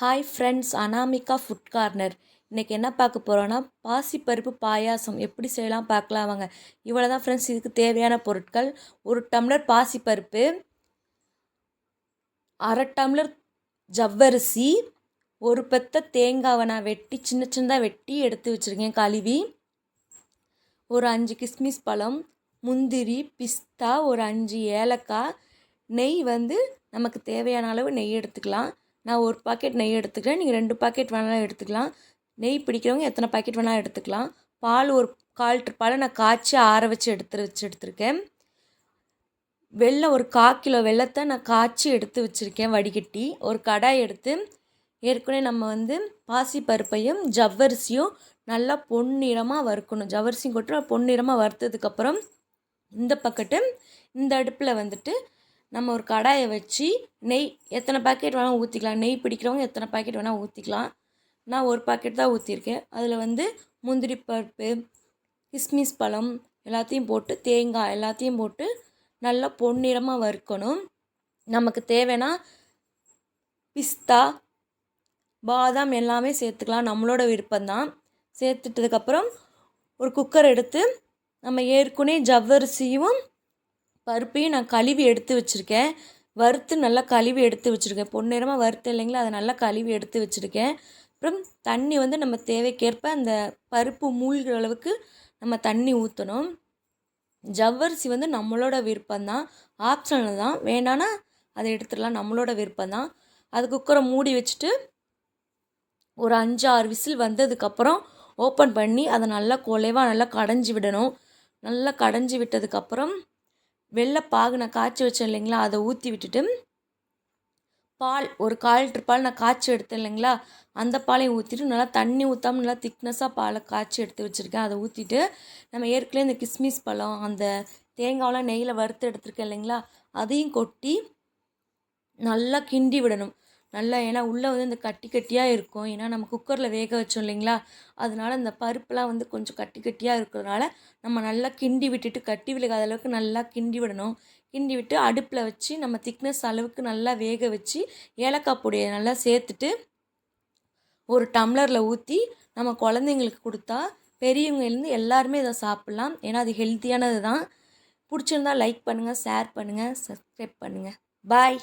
Hi friends Anamika food corner இன்றைக்கி என்ன பார்க்க போகிறோன்னா பாசிப்பருப்பு பாயாசம். எப்படி செய்யலாம் பார்க்கலாம் வாங்க. இவ்வளோ தான் ஃப்ரெண்ட்ஸ் இதுக்கு தேவையான பொருட்கள். ஒரு டம்ளர் பாசிப்பருப்பு அரை டம்ளர் ஜவ்வரிசி ஒரு பெத்த தேங்காவை நான் வெட்டி சின்ன சின்னதாக வெட்டி எடுத்து வச்சுருக்கேன் கழுவி. ஒரு அஞ்சு கிஸ்மிஸ் பழம் முந்திரி பிஸ்தா ஒரு அஞ்சு ஏலக்காய். நெய் வந்து நமக்கு தேவையான அளவு நெய் எடுத்துக்கலாம். நான் ஒரு பாக்கெட் நெய் எடுத்துக்கிறேன். நீங்கள் ரெண்டு பாக்கெட் வேணாலும் எடுத்துக்கலாம். நெய் பிடிக்கிறவங்க எத்தனை பாக்கெட் வேணாலும் எடுத்துக்கலாம். பால் ஒரு கால் பாலை நான் காய்ச்சி ஆற வச்சு எடுத்து வச்சு எடுத்திருக்கேன் வெள்ளம் ஒரு கால் கிலோ வெள்ளத்தை நான் காய்ச்சி எடுத்து வச்சுருக்கேன் வடிகட்டி. ஒரு கடாய் எடுத்து ஏற்கனவே நம்ம வந்து பாசி பருப்பையும் ஜவ்வரிசியும் நல்லா பொன்னிறமாக வறுக்கணும். ஜவ்வரிசியும் கொட்டு பொன்னிறமாக வறுத்ததுக்கப்புறம் இந்த பக்கத்து இந்த அடுப்பில் வந்துட்டு நம்ம ஒரு கடாயை வச்சு நெய் எத்தனை பாக்கெட் வேணால் ஊற்றிக்கலாம் நெய் பிடிக்கிறவங்க எத்தனை பாக்கெட் வேணால் ஊற்றிக்கலாம் நான் ஒரு பாக்கெட் தான் ஊற்றிருக்கேன் அதில் வந்து முந்திரி பருப்பு கிஸ்மிஸ் பழம் எல்லாத்தையும் போட்டு தேங்காய் எல்லாத்தையும் போட்டு நல்லா பொன்னிறமாக வறுக்கணும். நமக்கு தேவைன்னா பிஸ்தா பாதாம் எல்லாமே சேர்த்துக்கலாம். நம்மளோட விருப்பம்தான். சேர்த்துட்டதுக்கப்புறம் ஒரு குக்கர் எடுத்து நம்ம ஏற்கனவே ஜவ்வரிசியும் பருப்பையும் நான் கழுவி எடுத்து வச்சுருக்கேன். வறுத்து நல்லா கழுவி எடுத்து வச்சுருக்கேன். பொன்னிறமாக வறுத்து இல்லைங்களா? அதை நல்லா கழுவி எடுத்து வச்சுருக்கேன். அப்புறம் தண்ணி வந்து நம்ம தேவைக்கேற்ப அந்த பருப்பு மூழ்கிற அளவுக்கு நம்ம தண்ணி ஊற்றணும் ஜவ்வரிசி வந்து நம்மளோட விருப்பம்தான். ஆப்ஷனல் தான். வேணான்னா அதை எடுத்துடலாம். நம்மளோட விருப்பம்தான். அது குக்கரை மூடி வச்சுட்டு ஒரு அஞ்சு ஆறு விசில் வந்ததுக்கப்புறம் ஓப்பன் பண்ணி அதை நல்லா குலைவாக நல்லா கடைஞ்சி விடணும். நல்லா கடைஞ்சி விட்டதுக்கப்புறம் வெள்ளைப்பாகு நான் காய்ச்சி வச்சேன் இல்லைங்களா அதை ஊற்றி விட்டுட்டு பால் ஒரு கால் லிட்டர் பால் நான் காய்ச்சி எடுத்தேன் இல்லைங்களா அந்த பாலையும் ஊற்றிட்டு நல்லா தண்ணி ஊற்றாமல் நல்லா திக்னஸாக பாலை காய்ச்சி எடுத்து வச்சுருக்கேன். அதை ஊற்றிட்டு நம்ம ஏற்கனவே இந்த கிஸ்மிஸ் பழம் அந்த தேங்காயெலாம் நெய்யில் வறுத்து எடுத்துருக்கேன் இல்லைங்களா அதையும் கொட்டி நல்லா கிண்டி விடணும். நல்லா ஏன்னா உள்ளே வந்து இந்த கட்டி கட்டியாக இருக்கும். ஏன்னா நம்ம குக்கரில் வேக வச்சோம் இல்லைங்களா? அதனால இந்த பருப்புலாம் வந்து கொஞ்சம் கட்டி கட்டியாக இருக்கிறதுனால நம்ம நல்லா கிண்டி விட்டுட்டு கட்டி விழுகாத அளவுக்கு நல்லா கிண்டி விடணும். கிண்டி விட்டு அடுப்பில் வச்சு நம்ம திக்னஸ் அளவுக்கு நல்லா வேக வச்சு ஏலக்காய் பொடியை நல்லா சேர்த்துட்டு ஒரு டம்ளரில் ஊற்றி நம்ம குழந்தைங்களுக்கு கொடுத்தா பெரியவங்கலேருந்து எல்லாருமே இதை சாப்பிட்லாம். ஏன்னா அது ஹெல்த்தியானது தான் பிடிச்சிருந்தா லைக் பண்ணுங்கள் ஷேர் பண்ணுங்கள் சப்ஸ்கிரைப் பண்ணுங்கள் பாய்